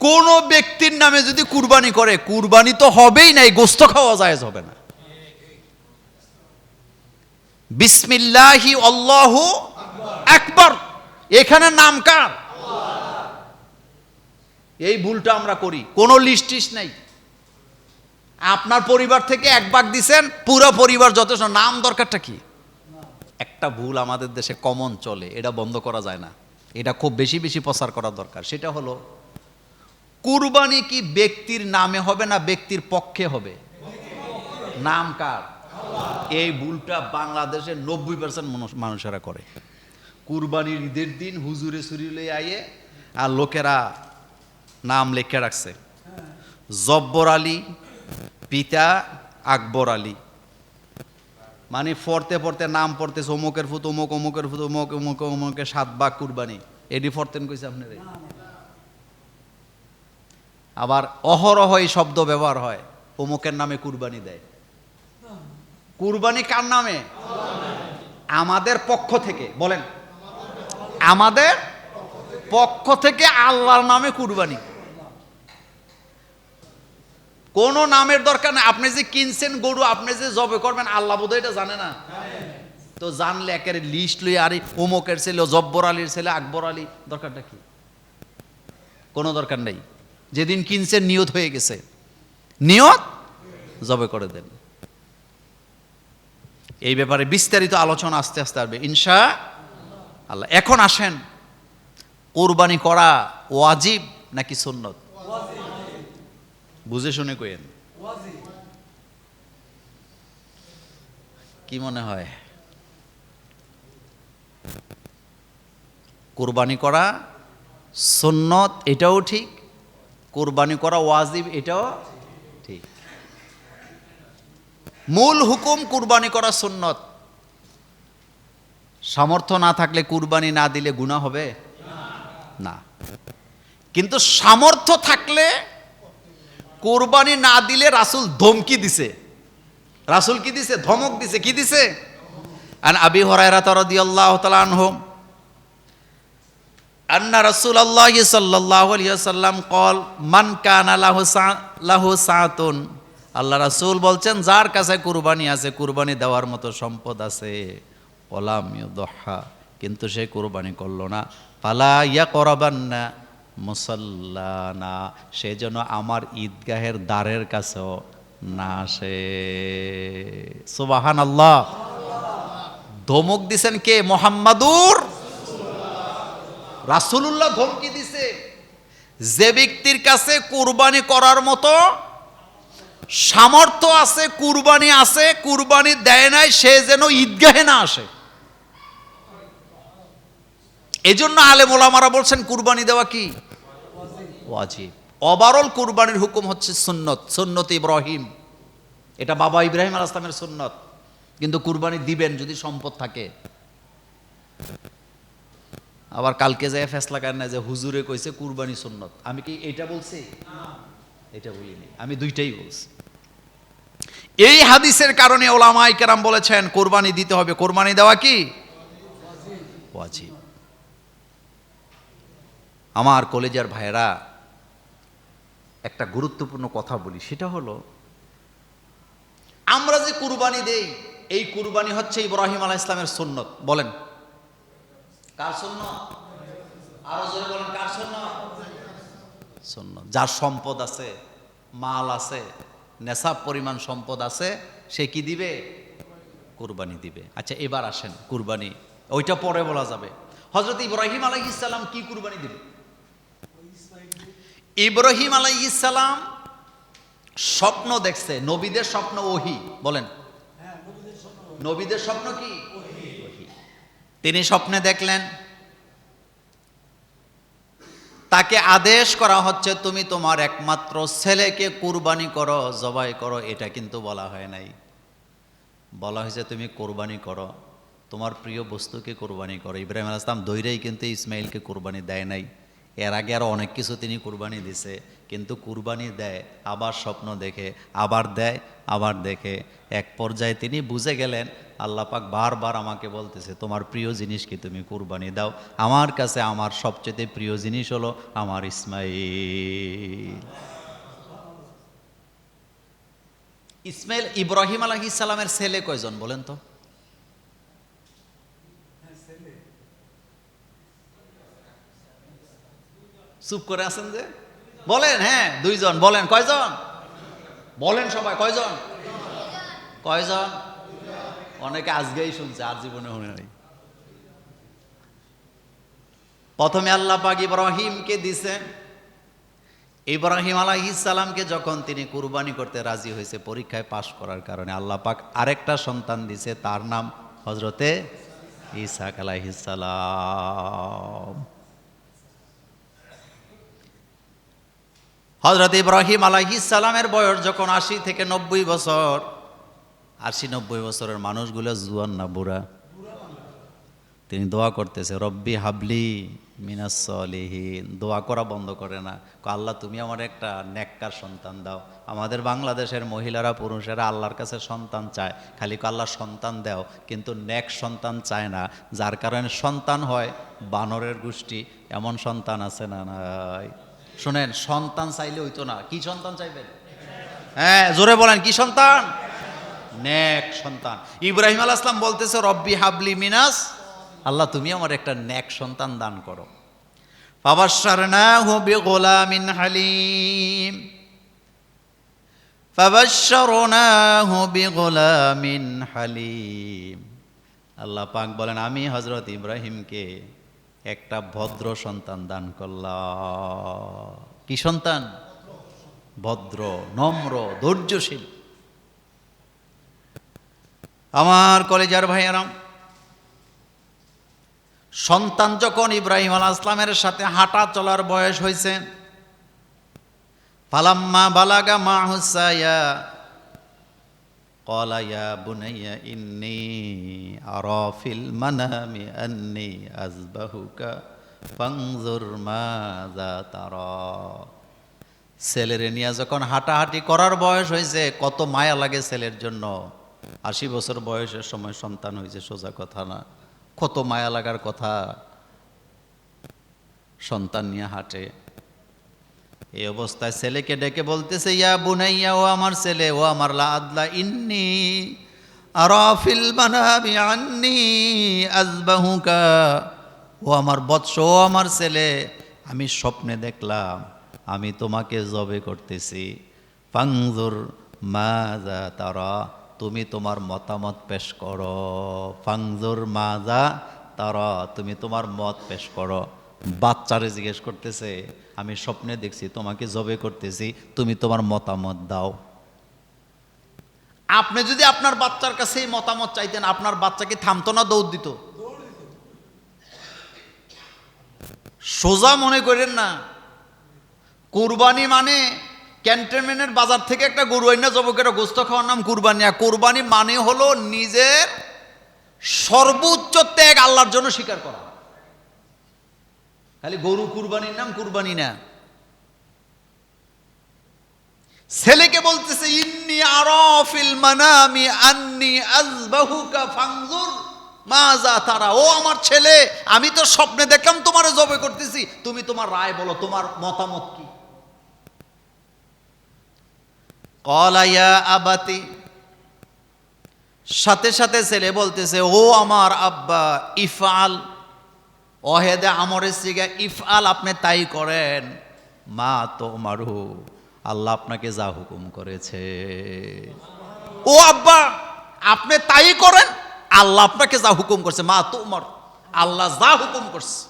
কোন ব্যক্তির নামে যদি কুরবানি করে, কুরবানি তো হবেই নাই গোস্ত খাওয়া যায় হবে না। বিসমিল্লাহি আল্লাহ একবার এখানে নাম কার? এই ভুলটা আমরা করি, কোনো লিস্ট টিস্ট নাই। আপনার পরিবার থেকে এক ভাগ দিছেন, পুরো পরিবার যথেষ্ট। নাম দরকারটা কি? একটা ভুল আমাদের দেশে কমন চলে, এটা বন্ধ করা যায় না। এটা খুব বেশি বেশি প্রচার করা দরকার। সেটা হলো কুরবানি কি ব্যক্তির নামে হবে না ব্যক্তির পক্ষে হবে? নাম কার? এই ভুলটা বাংলাদেশের নব্বই পার্সেন্ট মানুষেরা করে। কুরবানির ঈদের দিন হুজুরে সুরিলে আইয়ে আর লোকেরা নাম লিখে রাখছে। জব্বর আলী, পিতা আকবর আলী। মানে পড়তে পড়তে নাম পড়তেছে, অমুকের ফুত অমুক, অমুকের ফুত অমুক অমুক, অমুকের সাত বাঘ কুরবানি। এডি পড়তেন কইছে আপনার? আবার অহরহ এই শব্দ ব্যবহার হয়। অমুকের নামে কুরবানি দেয়। কুরবানি কার নামে? আমাদের পক্ষ থেকে, বলেন। আমাদের পক্ষ থেকে আল্লাহর নামে কুরবানি। কোন নামের দরকার নেই। আপনি যে কিনছেন গরু, আপনি যে জবে করবেন, আল্লাহ বোধ এটা জানে না। তো জানলে একের লিস্ট লই আরে অমুকের ছেলে, জব্বর আলীর ছেলে, আকবর আলী, দরকারটা কি? কোনো দরকার নেই। যেদিন কিনছেন নিয়ত হয়ে গেছে। নিয়ত জবে করে দেন। এই ব্যাপারে বিস্তারিত আলোচনা আস্তে আস্তে আসবে। ইনশা আল্লাহ, এখন আসেন। কোরবানি করা ওয়াজিব নাকি সুন্নত? বুঝে শুনে কইেন কি মনে হয়? কোরবানি করা সুন্নত, এটাও ঠিক কোরবানি করা ওয়াজিব, এটাও ঠিক। মূল হুকুম কুরবানি করা সুন্নত। সামর্থ্য না থাকলে কুরবানি না দিলে গুণা হবে? না। কিন্তু সামর্থ্য থাকলে কোরবানি না দিলে রাসুল ধমকি দিছে। রাসুল কি দিছে? ধমক দিছে। কি দিছে? আবি হরাইরা রাদিয়াল্লাহু তাআলা আনহু আন্না রাসূলুল্লাহ সাল্লাল্লাহু আলাইহি ওয়াসাল্লাম কল, মান কানা লাহু সা- লাহু সাআতুন আল্লাহ রাসূল বলছেন, যার কাছে কুরবানি আছে, কুরবানি দেওয়ার মতো সম্পদ আছে। ওলাম ইউদহা, কিন্তু সে কুরবানি করল না। পালা ইয়া করাবান্না মুসাল্লানা, সে যেন আমার ঈদগাহের দ্বারের কাছেও না আসে। সুবাহান আল্লাহ ধমক দিছেন কে? মোহাম্মদুর রাসূলুল্লাহ ধমকি দিছে, যে ব্যক্তির কাছে কুরবানি করার মতো সামর্থ্য আছে, কুরবানি আছে, কুরবানি দেয় নাই, সে যেন ঈদগাহে না আসে। এজন্য আলেম ওলামারা বলছেন, কুরবানি দেওয়া কি? ওভারঅল কুরবানির হুকুম হচ্ছে সুন্নত সুন্নত ইব্রাহিম। এটা বাবা ইব্রাহিম আল ইসলামের সুন্নত। কিন্তু কুরবানি দিবেন যদি সম্পদ থাকে। আবার কালকে যায় ফেসলা কার না যে হুজুরে কইছে কুরবানি সুন্নত। আমি কি এটা বলছি? এটা বলিনি। আমি দুইটাই বলছি। এই হাদিসের কারণে ওলামাই কেরাম বলেছেন, কোরবানি দিতে হবে। কোরবানি দেওয়া কি? আমার কলেজের ভাইয়েরা একটা গুরুত্বপূর্ণ কথা বলি, সেটা হলো, আমরা যে কুরবানি দেই, এই কুরবানি হচ্ছে ইব্রাহিম আলাহ ইসলামের সুন্নত। বলেন। কার সুন্নত আরও জোরে বলেন কার সুন্নত সুন্নত যার সম্পদ আছে মাল আছে নেশাব পরিমাণ সম্পদ আছে সে কি দিবে? কুরবানি দিবে। আচ্ছা এবার আসেন কুরবানি। ওইটা পরে বলা যাবে। হজরত ইব্রাহিম আলাইহিসাল্লাম কি কুরবানি দিবে? ইব্রাহিম আলাইহিসাল্লাম স্বপ্ন দেখছে নবীদের স্বপ্ন ওহি। বলেন। নবীদের স্বপ্ন কি। তিনি স্বপ্নে দেখলেন, তাকে আদেশ করা হচ্ছে, তুমি তোমার একমাত্র ছেলেকে কুরবানি করো, জবাই করো। এটা কিন্তু বলা হয় নাই। বলা হয়েছে, তুমি কোরবানি করো। তোমার প্রিয় বস্তুকে কোরবানি করো। ইব্রাহিম আল ইসলাম দৈরাই কিন্তু ইসমাইলকে কোরবানি দেয় নাই। এর আগে আরও অনেক কিছু তিনি কুরবানি দিছে, কিন্তু কুরবানি দেয়, আবার স্বপ্ন দেখে, আবার দেয়, আবার দেখে। এক পর্যায়ে তিনি বুঝে গেলেন, আল্লাহ পাক বারবার আমাকে বলতেছে, তোমার প্রিয় জিনিস কি তুমি কুরবানি দাও? আমার কাছে আমার সবচেয়ে প্রিয় জিনিস হলো আমার ইসমাইল। ইসমাইল ইব্রাহিম আলাইহিস সালামের ছেলে কয়জন বলেন তো? চুপ করে আছেন যে? বলেন হ্যাঁ দুইজন, বলেন, কয়জন? বলেন সবাই, কয়জন? কয়জন? অনেকে আজকেই শুনছে, আর জীবনে শুনে নাই। প্রথমে আল্লাহ পাক ইব্রাহিমকে দিছে। ইব্রাহিম সালামকে যখন তিনি কুরবানি করতে রাজি হয়েছে, পরীক্ষায় পাশ করার কারণে আল্লাহ পাক আরেকটা সন্তান দিছে, তার নাম হজরতে ইসাক আলাইহিস হজরত ইব্রাহিম সালামের বয়স যখন আশি থেকে নব্বই বছর, আশি নব্বই বছরের মানুষগুলো জুয়ান না, বুড়া। তিনি দোয়া করতেছে, রব্বি হাবলি মিনাসলিহীন দোয়া করা বন্ধ করে না। আল্লাহ, তুমি আমার একটা নেককার সন্তান দাও। আমাদের বাংলাদেশের মহিলারা, পুরুষেরা আল্লাহর কাছে সন্তান চায়। খালি আল্লাহ, সন্তান দাও। কিন্তু নেক সন্তান চায় না। যার কারণে সন্তান হয় বানরের গোষ্ঠী। এমন সন্তান আছে না নাই? শুনেন, সন্তান চাইলে হইতো না। কি সন্তান চাইবেন? হ্যাঁ জোরে বলেন, কি সন্তান? নেক সন্তান। ইব্রাহিম আল আসলাম বলতেছে, রব্বি হাবলি মিনাস আল্লাহ, তুমি আমার একটা নেক সন্তান দান করো। ফাবাশশারনাহু বিগুলামিন হালিম। ফাবাশশারনাহু বিগুলামিন হালিম। আল্লাহ পাক বলেন, আমি হজরত ইব্রাহিমকে একটা ভদ্র সন্তান দান করলাম। কি সন্তান? ভদ্র, নম্র, ধৈর্যশীল। আমার কলেজার ভাইয়েরাম, সন্তান যখন ইব্রাহিম আল আসলামের সাথে হাঁটা চলার বয়স হয়েছে, ফালাম্মা বালাগা মা হুসাইয়া قال يا بني إني أرى في المنام أني أذبحك فانظر ماذا ترى ছেলেরে নিয়ে যখন হাঁটাহাঁটি করার বয়স হয়েছে কত মায়া লাগে ছেলের জন্য আশি বছর বয়সের সময় সন্তান হয়েছে সোজা কথা না কত মায়া লাগার কথা সন্তান নিয়ে হাঁটে এই অবস্থায় ছেলেকে ডেকে বলতেছে, ইয়া বুনাইয়া, ও আমার ছেলে, ও আমার লা আদলা ইন্নি আরাফিল মানাবি আন্নি আজবাহুকা ও আমার বৎস, ও আমার ছেলে, আমি স্বপ্নে দেখলাম, আমি তোমাকে জবে করতেছি। ফাংজুর মাজা তারা, তুমি তোমার মতামত পেশ করো। ফাংজুর মাজা তারা, তুমি তোমার মত পেশ করো। বাচ্চারে জিজ্ঞেস করতেছে, আমি স্বপ্নে দেখছি, তোমাকে জবে করতেছি, তুমি তোমার মতামত দাও। আপনি যদি আপনার বাচ্চার কাছে মতামত চাইতেন, আপনার বাচ্চাকে থামতো না দৌড় দিত? সোজা মনে করেন না। কুরবানি মানে ক্যান্টনমেন্টের বাজার থেকে একটা গরু আইনা জবকের গোস্ত খাওয়ার নাম কুরবানি, আর কুরবানি মানে হলো নিজের সর্বোচ্চ ত্যাগ আল্লাহর জন্য স্বীকার করা। খালি গরু কুরবানির নাম কুরবানি না। ছেলেকে বলতেছে, ইন্নি আরাফিল মানামি, আন্নি আজবাহুকা ফাংজুর মাজা তারা। ও আমার ছেলে, আমি তো স্বপ্নে দেখলাম তোমার জবে করতেছি। তুমি তোমার রায় বলো, তোমার মতামত কি? কলাইয়া আবাতি। সাথে সাথে ছেলে বলতেছে, ও আমার আব্বা, ইফআল। অহেদে আমরের সিগা, ইফআল আপনি তাই করেন। মা তো মারু, আল্লাহ আপনাকে যা হুকুম করেছে। ও আব্বা, আপনি তাই করেন, আল্লাহ আপনাকে যা হুকুম করছে। মা তো মার, আল্লাহ যা হুকুম করছে।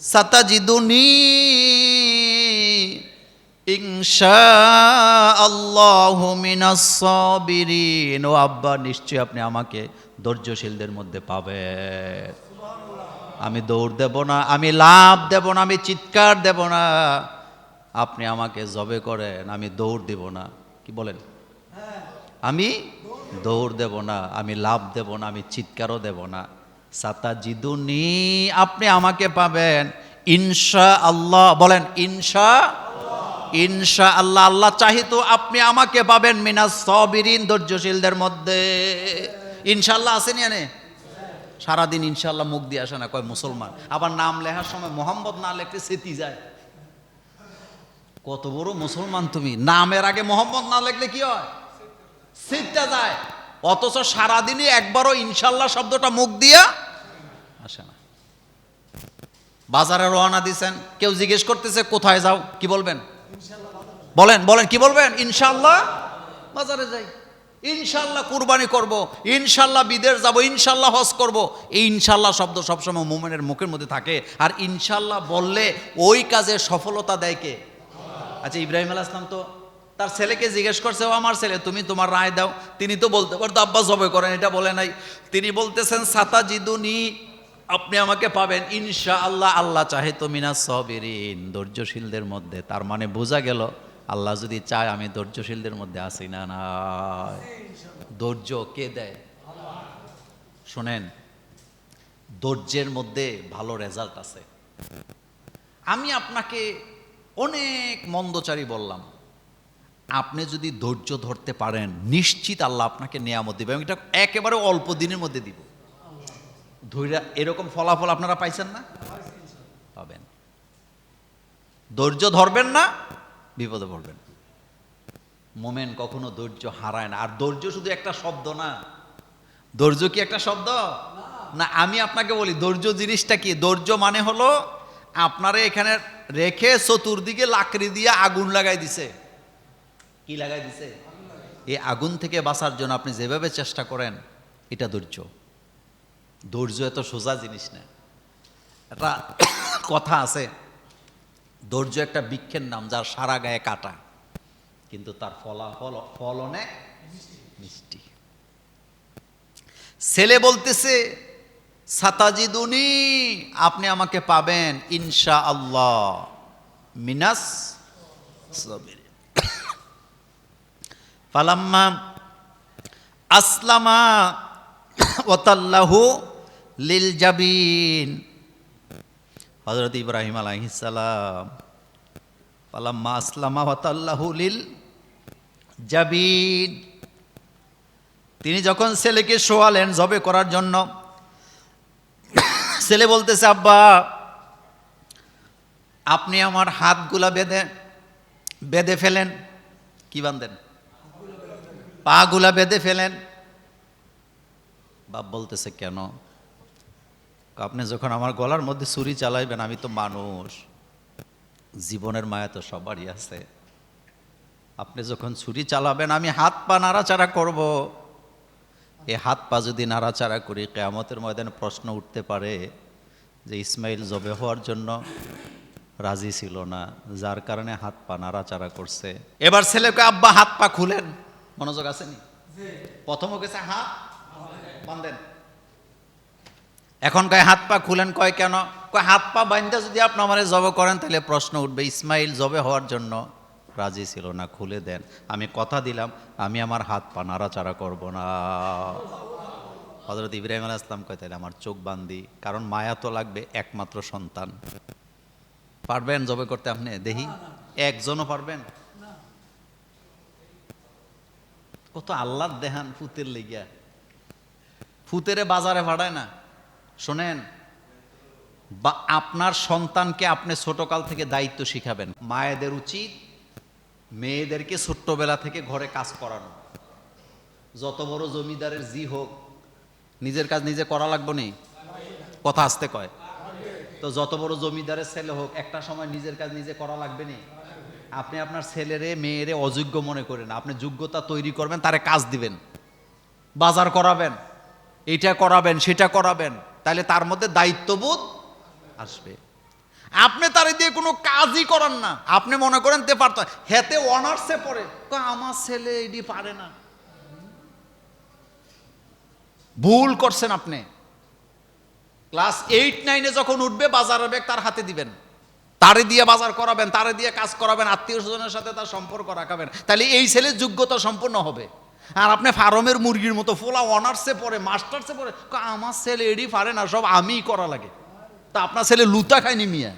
সাতাজিদুনি আব্বা, নিশ্চয়ই আপনি আমাকে ধৈর্যশীলদের মধ্যে পাবেন। আমি দৌড় দেব না, আমি লাভ দেব না, আমি চিৎকার দেব না। আপনি আমাকে জবে করেন, আমি দৌড় দেব না। কি বলেন? আমি দৌড় দেব না, আমি লাভ দেব না, আমি চিৎকারও দেব না। সাতা জিদুনি আপনি আমাকে পাবেন। ইনশা আল্লাহ বলেন, ইনশা ইনশা আল্লাহ আল্লাহ চাহিত আপনি আমাকে পাবেন মিনাস সবিরিন, ধৈর্যশীলদের মধ্যে। ইনশাল্লাহ আসেনি আনে সারাদিন ইনশাল্লাহ মুখ দিয়ে আসে না, কয় মুসলমান। আবার নাম লেখার সময় মোহাম্মদ না লেখতে স্মৃতি যায়। কত বড় মুসলমান তুমি। নামের আগে মোহাম্মদ না লিখলে কি হয়? সিটটা যায়। অথচ সারাদিনই একবারও ইনশাল্লাহ শব্দটা মুখ দিয়া আসে না। বাজারে রওনা দিছেন, কেউ জিজ্ঞেস করতেছে, কোথায় যাও? কি বলবেন? বলেন বলেন, কি বলবেন? ইনশাল্লাহ বাজারে যাই। ইনশাল্লাহ কুরবানি করব, ইনশাল্লাহ বিদেশ যাব, ইনশাল্লাহ হজ করব। এই ইনশাল্লাহ শব্দ সবসময় মোমেনের মুখের মধ্যে থাকে। আর ইনশাল্লাহ বললে ওই কাজে সফলতা দেয় কে? আচ্ছা ইব্রাহিম আল ইসলাম তো তার ছেলেকে জিজ্ঞেস করছে, ও আমার ছেলে, তুমি তোমার রায় দাও। তিনি তো বলতে পারতো আব্বা জবে করেন, এটা বলে নাই। তিনি বলতেছেন সাতা জিদুনি আপনি আমাকে পাবেন। ইনশা আল্লাহ আল্লাহ চাহে তো মিনা সবেরিন, ধৈর্যশীলদের মধ্যে। তার মানে বোঝা গেল আল্লাহ যদি চায় আমি ধৈর্যশীলদের মধ্যে আসি না না। ধৈর্য কে দেয়? শোনেন, ধৈর্যের মধ্যে ভালো রেজাল্ট আছে। আমি আপনাকে অনেক মন্দচারী বললাম, আপনি যদি ধৈর্য ধরতে পারেন, নিশ্চিত আল্লাহ আপনাকে নিয়ামত দিবে এবং এটা একেবারে অল্প দিনের মধ্যে দিব। ধৈর্য, এরকম ফলাফল আপনারা পাইছেন না? পাবেন। ধৈর্য ধরবেন না বিপদে পড়বেন। মোমেন কখনো ধৈর্য হারায় না। আর ধৈর্য শুধু একটা শব্দ না। ধৈর্য কি একটা শব্দ? না, আমি আপনাকে বলি, ধৈর্য জিনিসটা কি? ধৈর্য মানে হলো আপনারে এখানে রেখে চতুর্দিকে লাকড়ি দিয়ে আগুন লাগাই দিছে। কি লাগাই দিছে? এই আগুন থেকে বাঁচার জন্য আপনি যেভাবে চেষ্টা করেন, এটা ধৈর্য। ধৈর্য এত সোজা জিনিস না। একটা কথা আছে ধৈর্য একটা বৃক্ষের নাম, যার সারা গায়ে কাটা। কিন্তু তার ফলাফল ফল অনেক মিষ্টি। ছেলে বলতেছে সাতাজি সাতাজিদুনি, আপনি আমাকে পাবেন ইনশা আল্লাহ মিনাস। ফালাম্মা আসলামা ওতাল্লাহু লিল জাবিন। হজরত ইব্রাহিম আলাইহিসালাম পালাম্মা আসলামা ওয়াতাল্লাহু লিল জাবিন। তিনি যখন ছেলেকে শোয়ালেন জবে করার জন্য, ছেলে বলতেছে, আব্বা, আপনি আমার হাতগুলা বেঁধে বেঁধে ফেলেন। কি বান্ধেন পাগুলা বেঁধে ফেলেন। বাপ বলতেছে, কেন? আপনি যখন আমার গলার মধ্যে ছুরি চালাইবেন, আমি তো মানুষ। জীবনের মায়া তো সবারই আছে। আপনি যখন ছুরি চালাবেন, আমি হাত পা নাড়াচাড়া করব। এ হাত পা যদি নাড়াচাড়া করি, কেয়ামতের ময়দানে প্রশ্ন উঠতে পারে যে ইসমাইল জবে হওয়ার জন্য রাজি ছিল না, যার কারণে হাত পা নাড়াচাড়া করছে। এবার ছেলেকে, আব্বা, হাত পা খুলেন। মনোযোগ আসেনি? প্রথম গেছে, হাত বান্ধেন এখন কয় হাত পা খুলেন কয় কেন? কয় হাত পা বান্ধা যদি আপনি আমার জবে করেন, তাহলে প্রশ্ন উঠবে, ইসমাইল জবে হওয়ার জন্য রাজি ছিল না, খুলে দেন। আমি কথা দিলাম, আমি আমার হাত পা নাড়াচাড়া করব না। হজরত ইব্রাহিম আলাহ ইসলাম কয়, তাহলে আমার চোখ বান্ধি কারণ মায়া তো লাগবে, একমাত্র সন্তান। পারবেন জবে করতে আপনি? দেখি একজনও পারবেন? কত আল্লাহ দেহান ফুতের লেগিয়া। ফুতেরে বাজারে ভাড়ায় না? শোনেন, বা আপনার সন্তানকে আপনি ছোটকাল থেকে দায়িত্ব শিখাবেন। মায়েদের উচিত মেয়েদেরকে ছোট্টবেলা থেকে ঘরে কাজ করানো। যত বড় জমিদারের জি হোক, নিজের কাজ নিজে করা লাগবে নি? কথা আসতে কয়। তো যত বড় জমিদারের ছেলে হোক, একটা সময় নিজের কাজ নিজে করা লাগবে নি? আপনি আপনার ছেলেরে, মেয়েরে অযোগ্য মনে করেন। আপনি যোগ্যতা তৈরি করবেন, তারে কাজ দিবেন। বাজার করাবেন। এইটা করাবেন, সেটা করাবেন। তাহলে তার মধ্যে দায়িত্ববোধ আসবে। আপনি তারে দিয়ে কোনো কাজই করান না। আপনি মনে করেন তে পারত হেতে অনার্সে পড়ে। আমার ছেলে এটি পারে না। ভুল করছেন আপনি। ক্লাস এইট, নাইনে যখন উঠবে বাজারের ব্যাগ তার হাতে দিবেন। তারে দিয়ে বাজার করাবেন, তারে দিয়ে কাজ করাবেন, আত্মীয় স্বজনের সাথে তার সম্পর্ক রাখাবেন। তাহলে এই ছেলের যোগ্যতা সম্পূর্ণ হবে। আর আপনি ফার্মের মুরগির মতো ফোলা অনার্সে পড়ে, মাস্টার্সে পড়ে আমার ছেলে এডি ফারে না, সব আমিই করা লাগে। তা আপনার ছেলে লুতা খায়নি মিয়া?